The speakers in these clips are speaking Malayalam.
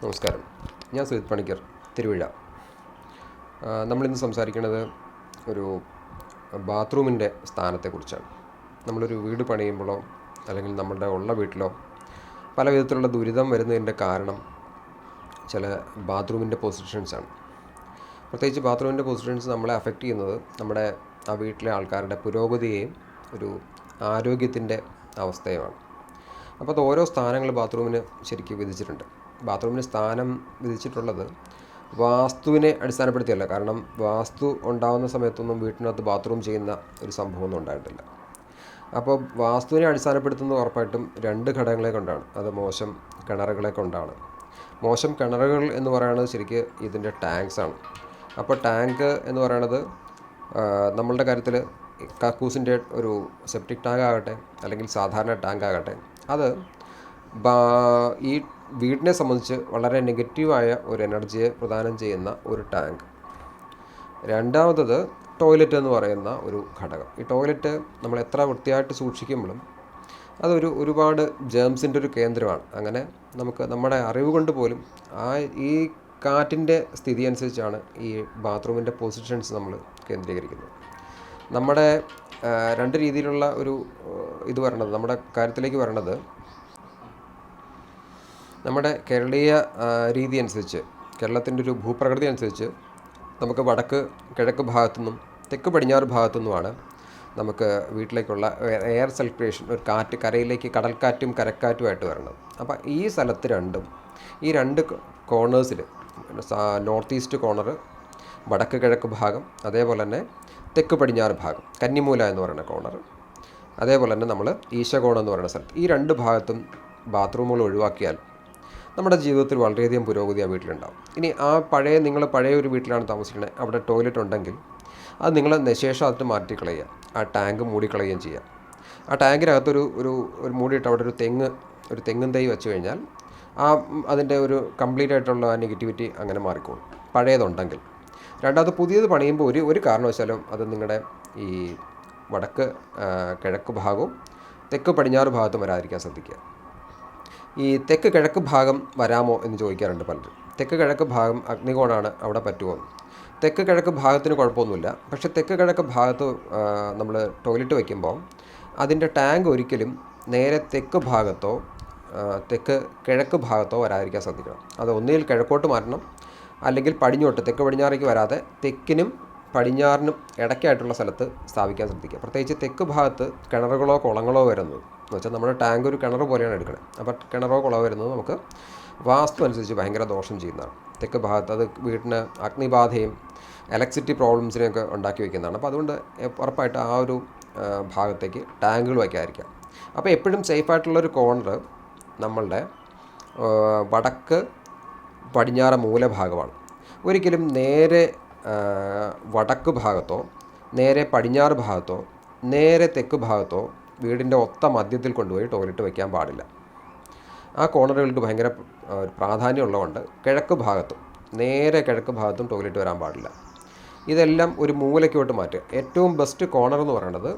നമസ്കാരം. ഞാൻ സുജിത് പണിക്കർ തിരുവിഴ. നമ്മളിന്ന് സംസാരിക്കുന്നത് ഒരു ബാത്റൂമിന്റെ സ്ഥാനത്തെക്കുറിച്ചാണ്. നമ്മളൊരു വീട് പണിയുമ്പോഴോ അല്ലെങ്കിൽ നമ്മളുടെ ഉള്ള വീട്ടിലോ പല വിധത്തിലുള്ള ദുരിതം വരുന്നതിന്റെ കാരണം ചില ബാത്റൂമിന്റെ പൊസിഷൻസാണ് പ്രത്യേകിച്ച് ബാത്റൂമിന്റെ പൊസിഷൻസ് നമ്മളെ അഫക്റ്റ് ചെയ്യുന്നത് നമ്മുടെ ആ വീട്ടിലെ ആൾക്കാരുടെ പുരോഗതിയെയും ഒരു ആരോഗ്യത്തിന്റെ അവസ്ഥയുമാണ്. അപ്പോൾ അത് ഓരോ സ്ഥാനങ്ങൾ ബാത്റൂമിന് ശരിക്കും വിധിച്ചിട്ടുണ്ട്. ബാത്റൂമിന് സ്ഥാനം വിധിച്ചിട്ടുള്ളത് വാസ്തുവിനെ അടിസ്ഥാനപ്പെടുത്തിയല്ല. കാരണം വാസ്തു ഉണ്ടാകുന്ന സമയത്തൊന്നും വീട്ടിനകത്ത് ബാത്റൂം ചെയ്യുന്ന ഒരു സംഭവമൊന്നും ഉണ്ടായിട്ടില്ല. അപ്പോൾ വാസ്തുവിനെ അടിസ്ഥാനപ്പെടുത്തുന്നത് ഉറപ്പായിട്ടും രണ്ട് ഘടകങ്ങളെ കൊണ്ടാണ്. അത് മോശം കിണറുകളെ കൊണ്ടാണ്. മോശം കിണറുകൾ എന്ന് പറയുന്നത് ശരിക്ക് ഇതിന്റെ ടാങ്ക്സ് ആണ്. അപ്പോൾ ടാങ്ക് എന്ന് പറയുന്നത് നമ്മളുടെ കാര്യത്തിൽ കക്കൂസിന്റെ ഒരു സെപ്റ്റിക് ടാങ്ക് ആകട്ടെ അല്ലെങ്കിൽ സാധാരണ ടാങ്ക് ആകട്ടെ അത് ഈ വീടിനെ സംബന്ധിച്ച് വളരെ നെഗറ്റീവായ ഒരു എനർജിയെ പ്രദാനം ചെയ്യുന്ന ഒരു ടാങ്ക്. രണ്ടാമത്തത് ടോയ്ലറ്റ് എന്ന് പറയുന്ന ഒരു ഘടകം. ഈ ടോയ്ലറ്റ് നമ്മൾ എത്ര വൃത്തിയായിട്ട് സൂക്ഷിക്കുമ്പോഴും അതൊരു ഒരുപാട് ജേംസിന്റെ ഒരു കേന്ദ്രമാണ്. അങ്ങനെ നമുക്ക് നമ്മുടെ അറിവ് കൊണ്ട് പോലും ആ ഈ കാറ്റിന്റെ സ്ഥിതി അനുസരിച്ചാണ് ഈ ബാത്റൂമിന്റെ പൊസിഷൻസ് നമ്മൾ കേന്ദ്രീകരിക്കുന്നത്. നമ്മുടെ രണ്ട് രീതിയിലുള്ള ഒരു ഇത് വരണത് നമ്മുടെ കാര്യത്തിലേക്ക് വരണത് നമ്മുടെ കേരളീയ രീതി അനുസരിച്ച് കേരളത്തിന്റെ ഒരു ഭൂപ്രകൃതി അനുസരിച്ച് നമുക്ക് വടക്ക് കിഴക്ക് ഭാഗത്തുനിന്നും തെക്ക് പടിഞ്ഞാറ് ഭാഗത്തുനിന്നുമാണ് നമുക്ക് വീട്ടിലേക്കുള്ള എയർ സർക്കുലേഷൻ ഒരു കാറ്റ് കരയിലേക്ക് കടൽക്കാറ്റും കരക്കാറ്റുമായിട്ട് വരണം അപ്പോൾ ഈ സ്ഥലത്ത് രണ്ടും ഈ രണ്ട് കോർണേഴ്സിൽ നോർത്ത് ഈസ്റ്റ് കോർണർ വടക്ക് കിഴക്ക് ഭാഗം അതേപോലെ തന്നെ തെക്ക് പടിഞ്ഞാറ് ഭാഗം കന്നിമൂല എന്ന് പറയുന്ന കോർണർ അതേപോലെ തന്നെ നമ്മൾ ഈശകോണം എന്ന് പറയുന്ന സ്ഥലത്ത്. ഈ രണ്ട് ഭാഗത്തും ബാത്റൂമുകൾ ഒഴിവാക്കിയാൽ നമ്മുടെ ജീവിതത്തിൽ വളരെയധികം പുരോഗതി ആ വീട്ടിലുണ്ടാവും. ഇനി ആ പഴയ നിങ്ങൾ പഴയ ഒരു വീട്ടിലാണ് താമസിക്കുന്നത് അവിടെ ടോയ്ലറ്റ് ഉണ്ടെങ്കിൽ അത് നിങ്ങൾ നിശേഷം അതിട്ട് മാറ്റിക്കളയുക. ആ ടാങ്ക് മൂടിക്കളയുകയും ചെയ്യുക. ആ ടാങ്കിനകത്തൊരു ഒരു ഒരു മൂടിയിട്ട് അവിടെ ഒരു തെങ്ങ് ഒരു തെങ്ങും തൈ വെച്ച് കഴിഞ്ഞാൽ ആ അതിന്റെ ഒരു കംപ്ലീറ്റ് ആയിട്ടുള്ള ആ നെഗറ്റിവിറ്റി അങ്ങനെ മാറിക്കോളും. പഴയതുണ്ടെങ്കിൽ. രണ്ടാമത് പുതിയത് പണിയുമ്പോൾ ഒരു ഒരു കാരണവശാലും അത് നിങ്ങളുടെ ഈ വടക്ക് കിഴക്ക് ഭാഗവും തെക്ക് പടിഞ്ഞാറ് ഭാഗത്തും വരാതിരിക്കാൻ ശ്രദ്ധിക്കുക. ഈ തെക്ക് കിഴക്ക് ഭാഗം വരാമോ എന്ന് ചോദിക്കാറുണ്ട് പലരും. തെക്ക് കിഴക്ക് ഭാഗം അഗ്നികോണാണ് അവിടെ പറ്റുമോ തെക്ക് കിഴക്ക് ഭാഗത്തിന് കുഴപ്പമൊന്നുമില്ല. പക്ഷേ തെക്ക് കിഴക്ക് ഭാഗത്ത് നമ്മൾ ടോയ്ലറ്റ് വയ്ക്കുമ്പോൾ അതിന്റെ ടാങ്ക് ഒരിക്കലും നേരെ തെക്ക് ഭാഗത്തോ തെക്ക് കിഴക്ക് ഭാഗത്തോ വരാതിരിക്കാൻ ശ്രദ്ധിക്കണം. അത് ഒന്നുകിൽ കിഴക്കോട്ട് മാറ്റണം അല്ലെങ്കിൽ പടിഞ്ഞോട്ട് തെക്ക് പടിഞ്ഞാറേക്ക് വരാതെ തെക്കിനും പടിഞ്ഞാറിനും ഇടയ്ക്കായിട്ടുള്ള സ്ഥലത്ത് സ്ഥാപിക്കാൻ ശ്രദ്ധിക്കുക. പ്രത്യേകിച്ച് തെക്ക് ഭാഗത്ത് കിണറുകളോ കുളങ്ങളോ വരുന്നത് എന്ന് വെച്ചാൽ നമ്മുടെ ടാങ്ക് ഒരു കിണർ പോലെയാണ് എടുക്കുന്നത് അപ്പോൾ കിണറോ കുളമോ വരുന്നത് നമുക്ക് വാസ്തു അനുസരിച്ച് ഭയങ്കര ദോഷം ചെയ്യുന്നതാണ്. തെക്ക് ഭാഗത്ത് അത് വീട്ടിന് അഗ്നിബാധയും ഇലക്ട്രിസിറ്റി പ്രോബ്ലംസിനെയൊക്കെ ഉണ്ടാക്കി വയ്ക്കുന്നതാണ്. അപ്പോൾ അതുകൊണ്ട് ഉറപ്പായിട്ട് ആ ഒരു ഭാഗത്തേക്ക് ടാങ്കുകൾ വയ്ക്കാതിരിക്കാം അപ്പോൾ എപ്പോഴും സേഫായിട്ടുള്ളൊരു കോർണർ നമ്മളുടെ വടക്ക് പടിഞ്ഞാറ് മൂലഭാഗമാണ്. ഒരിക്കലും നേരെ വടക്ക് ഭാഗത്തോ നേരെ പടിഞ്ഞാറ് ഭാഗത്തോ നേരെ തെക്ക് ഭാഗത്തോ വീടിന്റെ ഒത്ത മധ്യത്തിൽ കൊണ്ടുപോയി ടോയ്ലറ്റ് വയ്ക്കാൻ പാടില്ല. ആ കോർണറുകൾക്ക് ഭയങ്കര പ്രാധാന്യമുള്ളതുകൊണ്ട് കിഴക്ക് ഭാഗത്തും നേരെ കിഴക്ക് ഭാഗത്തും ടോയ്ലറ്റ് വരാൻ പാടില്ല. ഇതെല്ലാം ഒരു മൂലയ്ക്കോട്ട് മാറ്റുക. ഏറ്റവും ബെസ്റ്റ് കോർണർ എന്ന് പറയുന്നത്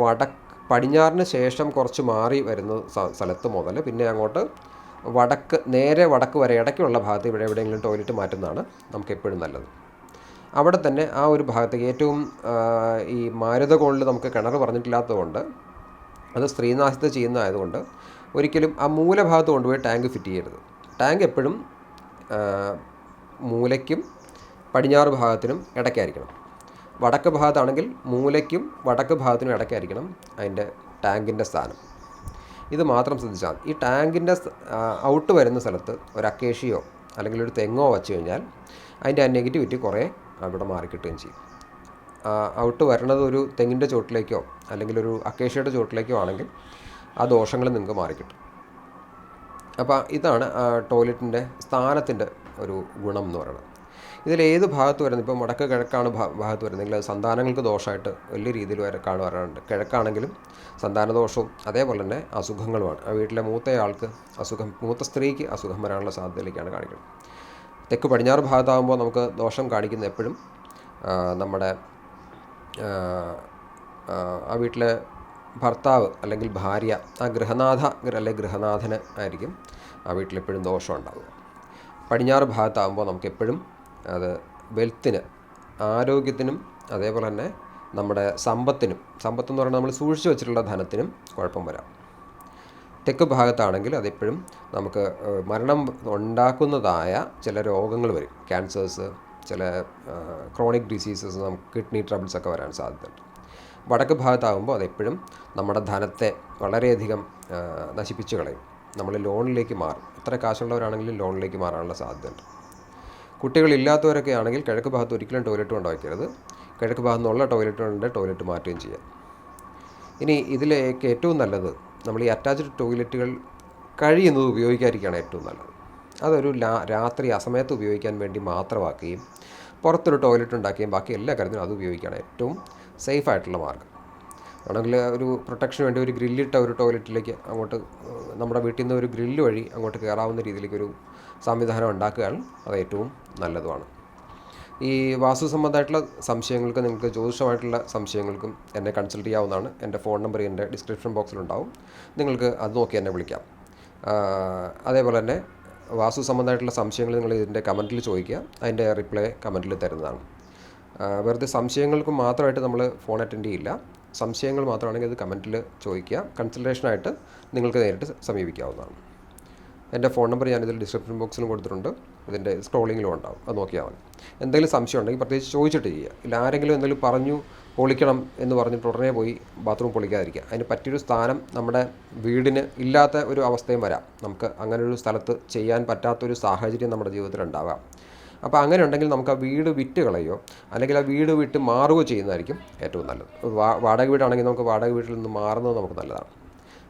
വടക്ക് പടിഞ്ഞാറിന് ശേഷം കുറച്ച് മാറി വരുന്ന സ്ഥലത്ത് മുതൽ പിന്നെ അങ്ങോട്ട് വടക്ക് നേരെ വടക്ക് വരെ ഇടയ്ക്കുള്ള ഭാഗത്ത് ഇവിടെ എവിടെയെങ്കിലും ടോയ്ലറ്റ് മാറ്റുന്നതാണ് നമുക്ക് എപ്പോഴും നല്ലത്. അവിടെ തന്നെ ആ ഒരു ഭാഗത്തേക്ക് ഏറ്റവും ഈ ഈ മാരുതകോണിൽ നമുക്ക് കിണർ പറഞ്ഞിട്ടില്ലാത്തതുകൊണ്ട് അത് സ്ത്രീനാശത്തെ ചെയ്യുന്നതായതുകൊണ്ട് ഒരിക്കലും ആ മൂലഭാഗത്ത് കൊണ്ടുപോയി ടാങ്ക് ഫിറ്റ് ചെയ്യരുത്. ടാങ്ക് എപ്പോഴും മൂലയ്ക്കും പടിഞ്ഞാറ് ഭാഗത്തിനും ഇടയ്ക്കായിരിക്കണം. വടക്ക് ഭാഗത്താണെങ്കിൽ മൂലയ്ക്കും വടക്ക് ഭാഗത്തിനും ഇടയ്ക്കായിരിക്കണം അതിന്റെ ടാങ്കിന്റെ സ്ഥാനം. ഇത് മാത്രം ശ്രദ്ധിച്ചാൽ ഈ ടാങ്കിന്റെ ഔട്ട് വരുന്ന സ്ഥലത്ത് ഒരു അക്കേഷിയോ അല്ലെങ്കിൽ ഒരു തെങ്ങോ വച്ചു കഴിഞ്ഞാൽ അതിന്റെ ആ നെഗറ്റിവിറ്റി കുറേ അവിടെ മാറിക്കിട്ടുകയും ചെയ്യും. ഔട്ട് വരണത് ഒരു തെങ്ങിന്റെ ചുവട്ടിലേക്കോ അല്ലെങ്കിൽ ഒരു അക്കേഷ്യയുടെ ചുവട്ടിലേക്കോ ആണെങ്കിൽ ആ ദോഷങ്ങൾ നിങ്ങൾക്ക് മാറിക്കിട്ടും. അപ്പോൾ ഇതാണ് ടോയ്ലറ്റിന്റെ സ്ഥാനത്തിന്റെ ഒരു ഗുണം എന്ന് പറയുന്നത്. ഇതിൽ ഏത് ഭാഗത്ത് വരുന്നത്? ഇപ്പോൾ വടക്ക് കിഴക്കാണ് ഭാഗത്ത് വരുന്നതെങ്കിൽ അത് സന്താനങ്ങൾക്ക് ദോഷമായിട്ട് വലിയ രീതിയിൽ വരെ കാണു വരാറുണ്ട് കിഴക്കാണെങ്കിലും സന്താന ദോഷവും അതേപോലെ തന്നെ അസുഖങ്ങളുമാണ്. ആ വീട്ടിലെ മൂത്തയാൾക്ക് അസുഖം മൂത്ത സ്ത്രീക്ക് അസുഖം വരാനുള്ള സാധ്യതയിലേക്കാണ് കാണിക്കുന്നത്. തെക്ക് പടിഞ്ഞാറ് ഭാഗത്താകുമ്പോൾ നമുക്ക് ദോഷം കാണിക്കുന്ന എപ്പോഴും നമ്മുടെ ആ, വീട്ടിലെ ഭർത്താവ് അല്ലെങ്കിൽ ഭാര്യ ആ ഗൃഹനാഥ അല്ലെങ്കിൽ ഗൃഹനാഥന് ആയിരിക്കും ആ വീട്ടിലെപ്പോഴും ദോഷം ഉണ്ടാവുക. പടിഞ്ഞാറ് ഭാഗത്താകുമ്പോൾ നമുക്ക് എപ്പോഴും അത് വെൽത്തിന് ആരോഗ്യത്തിനും അതേപോലെ തന്നെ നമ്മുടെ സമ്പത്തിനും സമ്പത്തെന്ന് പറഞ്ഞാൽ നമ്മൾ സൂക്ഷിച്ചു വെച്ചിട്ടുള്ള ധനത്തിനും കുഴപ്പം വരാം. തെക്ക് ഭാഗത്താണെങ്കിൽ അതെപ്പോഴും നമുക്ക് മരണം ഉണ്ടാക്കുന്നതായ ചില രോഗങ്ങൾ വരും. ക്യാൻസേഴ്സ് ചില ക്രോണിക് ഡിസീസസ് നമുക്ക് കിഡ്നി ട്രബിൾസ് ഒക്കെ വരാൻ സാധ്യതയുണ്ട്. വടക്ക് ഭാഗത്താകുമ്പോൾ അതെപ്പോഴും നമ്മുടെ ധനത്തെ വളരെയധികം നശിപ്പിച്ച് കളയും. നമ്മൾ ലോണിലേക്ക് മാറും. എത്ര കാശുള്ളവരാണെങ്കിലും ലോണിലേക്ക് മാറാനുള്ള സാധ്യതയുണ്ട്. കുട്ടികളില്ലാത്തവരൊക്കെ ആണെങ്കിൽ കിഴക്ക് ഭാഗത്ത് ഒരിക്കലും ടോയ്ലറ്റ് ഉണ്ടാക്കരുത് കിഴക്ക് ഭാഗത്തുനിന്നുള്ള ടോയ്ലറ്റ് കൊണ്ട് ടോയ്ലറ്റ് മാറ്റുകയും ചെയ്യാം. ഇനി ഇതിലേക്ക് ഏറ്റവും നല്ലത് നമ്മൾ ഈ അറ്റാച്ച്ഡ് ടോയ്ലറ്റുകൾ കഴിയുന്നത് ഉപയോഗിക്കാതിരിക്കുകയാണ് ഏറ്റവും നല്ലത്. അതൊരു രാത്രി അസമയത്ത് ഉപയോഗിക്കാൻ വേണ്ടി മാത്രമാക്കുകയും പുറത്തൊരു ടോയ്ലറ്റ് ഉണ്ടാക്കുകയും ബാക്കി എല്ലാ കാര്യത്തിനും അത് ഉപയോഗിക്കുകയാണ് ഏറ്റവും സേഫ് ആയിട്ടുള്ള മാർഗം ആണെങ്കിൽ ഒരു പ്രൊട്ടക്ഷന് വേണ്ടി ഒരു ഗ്രില്ലിട്ട ഒരു ടോയ്ലറ്റിലേക്ക് അങ്ങോട്ട് നമ്മുടെ വീട്ടിൽ നിന്ന് ഒരു ഗ്രില്ല് വഴി അങ്ങോട്ട് കയറാവുന്ന രീതിയിലേക്ക് ഒരു സംവിധാനം ഉണ്ടാക്കുകയാണ് അത് ഏറ്റവും നല്ലതുമാണ്. ഈ വാസ്തു സംബന്ധമായിട്ടുള്ള സംശയങ്ങൾക്ക് നിങ്ങൾക്ക് ജ്യോതിഷമായിട്ടുള്ള സംശയങ്ങൾക്കും എന്നെ കൺസൾട്ട് ചെയ്യാവുന്നതാണ്. എന്റെ ഫോൺ നമ്പർ എന്റെ ഡിസ്ക്രിപ്ഷൻ ബോക്സിലുണ്ടാവും നിങ്ങൾക്ക് അത് നോക്കി എന്നെ വിളിക്കാം. അതേപോലെ തന്നെ വാസ്തു സംബന്ധമായിട്ടുള്ള സംശയങ്ങൾ നിങ്ങൾ ഇതിന്റെ കമന്റിൽ ചോദിക്കുക. അതിന്റെ റിപ്ലൈ കമന്റിൽ തരുന്നതാണ്. വെറുതെ സംശയങ്ങൾക്ക് മാത്രമായിട്ട് നമ്മൾ ഫോൺ അറ്റൻഡ് ചെയ്യില്ല. സംശയങ്ങൾ മാത്രമാണെങ്കിൽ അത് കമന്റിൽ ചോദിക്കുക. കൺസൾട്ടേഷനായിട്ട് നിങ്ങൾക്ക് നേരിട്ട് സമീപിക്കാവുന്നതാണ്. എന്റെ ഫോൺ നമ്പർ ഞാനിതിൽ ഡിസ്ക്രിപ്ഷൻ ബോക്സിലും കൊടുത്തിട്ടുണ്ട്. ഇതിന്റെ സ്ക്രോളിങ്ങിലും ഉണ്ടാവും. അത് നോക്കിയാൽ മതി. എന്തെങ്കിലും സംശയം ഉണ്ടെങ്കിൽ പ്രത്യേകിച്ച് ചോദിച്ചിട്ട് ചെയ്യുക ഇല്ല ആരെങ്കിലും എന്തെങ്കിലും പറഞ്ഞു പൊളിക്കണം എന്ന് പറഞ്ഞിട്ട് ഉടനെ പോയി ബാത്റൂം പൊളിക്കാതിരിക്കുക. അതിന് പറ്റിയൊരു സ്ഥാനം നമ്മുടെ വീടിന് ഇല്ലാത്ത ഒരു അവസ്ഥയും വരാം. നമുക്ക് അങ്ങനെ ഒരു സ്ഥലത്ത് ചെയ്യാൻ പറ്റാത്തൊരു സാഹചര്യം നമ്മുടെ ജീവിതത്തിൽ ഉണ്ടാവാം. അപ്പോൾ അങ്ങനെ ഉണ്ടെങ്കിൽ നമുക്ക് ആ വീട് വിറ്റ് കളയോ അല്ലെങ്കിൽ ആ വീട് വിട്ട് മാറുകയോ ചെയ്യുന്നതായിരിക്കും ഏറ്റവും നല്ലത്. വാടക വീടാണെങ്കിൽ നമുക്ക് വാടക വീട്ടിൽ നിന്ന് മാറുന്നത് നമുക്ക് നല്ലതാണ്.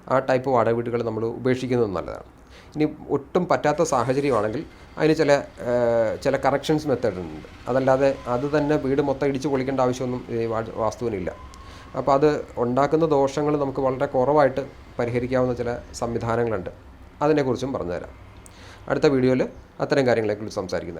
ആ ടൈപ്പ് വാടക വീടുകൾ നമ്മൾ ഉപേക്ഷിക്കുന്നത് നല്ലതാണ്. ഇനി ഒട്ടും പറ്റാത്ത സാഹചര്യമാണെങ്കിൽ അതിന് ചില ചില കറക്ഷൻസ് മെത്തേഡ് ഉണ്ട്. അതല്ലാതെ അത് തന്നെ വീട് മൊത്തം ഇടിച്ച് പൊളിക്കേണ്ട ആവശ്യമൊന്നും ഈ വാസ്തുവിനില്ല. അപ്പോൾ അത് ഉണ്ടാക്കുന്ന ദോഷങ്ങൾ നമുക്ക് വളരെ കുറവായിട്ട് പരിഹരിക്കാവുന്ന ചില സംവിധാനങ്ങളുണ്ട്. അതിനെക്കുറിച്ചും പറഞ്ഞുതരാം. അടുത്ത വീഡിയോയിൽ അത്തരം കാര്യങ്ങളെക്കുറിച്ച് സംസാരിക്കുന്നത്